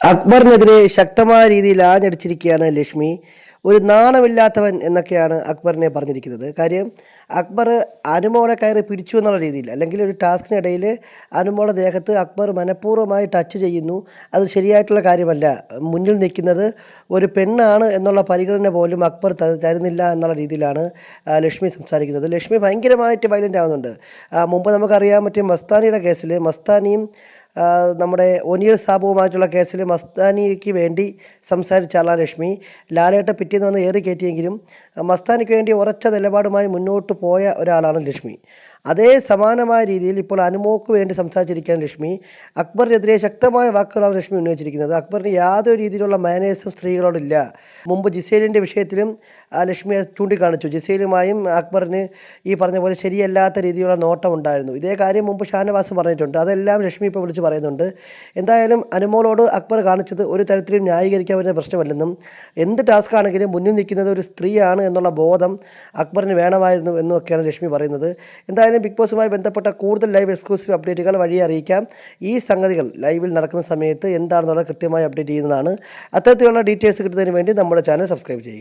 അക്ബറിനെതിരെ ശക്തമായ രീതിയിൽ ആഞ്ഞടിച്ചിരിക്കുകയാണ് ലക്ഷ്മി. ഒരു നാണമില്ലാത്തവൻ എന്നൊക്കെയാണ് അക്ബറിനെ പറഞ്ഞിരിക്കുന്നത്. കാര്യം അക്ബർ അനുമോളെ കയറി പിടിച്ചു എന്നുള്ള രീതിയിൽ അല്ലെങ്കിൽ ഒരു ടാസ്കിനിടയിൽ അനുമോളെ ദേഹത്ത് അക്ബർ മനഃപൂർവമായി ടച്ച് ചെയ്യുന്നു. അത് ശരിയായിട്ടുള്ള കാര്യമല്ല. മുന്നിൽ നിൽക്കുന്നത് ഒരു പെണ്ണാണ് എന്നുള്ള പരിഗണന പോലും അക്ബർ തരുന്നില്ല എന്നുള്ള രീതിയിലാണ് ലക്ഷ്മി സംസാരിക്കുന്നത്. ലക്ഷ്മി ഭയങ്കരമായിട്ട് വയലന്റ് ആവുന്നുണ്ട്. മുമ്പ് നമുക്കറിയാൻ പറ്റിയ മസ്താനിയുടെ കേസിൽ മസ്താനിയും നമ്മുടെ ഒനിയൽ സാബുവുമായിട്ടുള്ള കേസിൽ മസ്താനിക്ക് വേണ്ടി സംസാരിച്ച ലക്ഷ്മി. ലാലേട്ട പിറ്റേന്ന് വന്ന് ഏറി കയറ്റിയെങ്കിലും മസ്താനിക്ക് വേണ്ടി ഉറച്ച നിലപാടുമായി മുന്നോട്ട് പോയ ഒരാളാണ് ലക്ഷ്മി. അതേ സമാനമായ രീതിയിൽ ഇപ്പോൾ അനുമോക്ക് വേണ്ടി സംസാരിച്ചിരിക്കുകയാണ് ലക്ഷ്മി അക്ബറിനെതിരെ ശക്തമായ വാക്കുകളാണ് രശ്മി ഉന്നയിച്ചിരിക്കുന്നത്. അക്ബറിന് യാതൊരു രീതിയിലുള്ള മാനേഴ്സും സ്ത്രീകളോടില്ല മുമ്പ് ജിസേലിന്റെ വിഷയത്തിലും ആ, ലക്ഷ്മി അത് ചൂണ്ടിക്കാണിച്ചു. ജിസേലുമായും അക്ബറിന് ഈ പറഞ്ഞ പോലെ ശരിയല്ലാത്ത രീതിയിലുള്ള നോട്ടം ഉണ്ടായിരുന്നു. ഇതേ കാര്യം മുമ്പ് ഷാനവാസ് പറഞ്ഞിട്ടുണ്ട്. അതെല്ലാം ലക്ഷ്മി ഇപ്പോൾ വിളിച്ച് പറയുന്നുണ്ട്. എന്തായാലും അനുമോളോട് അക്ബർ കാണിച്ചത് ഒരു തരത്തിലും ന്യായീകരിക്കാൻ പറ്റുന്ന പ്രശ്നമല്ലെന്നും എന്ത് ടാസ്ക് ആണെങ്കിലും മുന്നിൽ നിൽക്കുന്നത് ഒരു സ്ത്രീയാണ് എന്നുള്ള ബോധം അക്ബറിന് വേണമായിരുന്നു എന്നൊക്കെയാണ് ലക്ഷ്മി പറയുന്നത്. എന്തായാലും ബിഗ് ബോസുമായി ബന്ധപ്പെട്ട കൂടുതൽ ലൈവ് എക്സ്ക്ലൂസീവ് അപ്ഡേറ്റുകൾ വഴി അറിയിക്കാം. ഈ സംഗതികൾ ലൈവിൽ നടക്കുന്ന സമയത്ത് എന്താണെന്നുള്ളത് കൃത്യമായി അപ്ഡേറ്റ് ചെയ്യുന്നതാണ്. അത്തരത്തിലുള്ള ഡീറ്റെയിൽസ് കിട്ടുന്നതിന് വേണ്ടി നമ്മുടെ ചാനൽ സബ്സ്ക്രൈബ് ചെയ്യുക.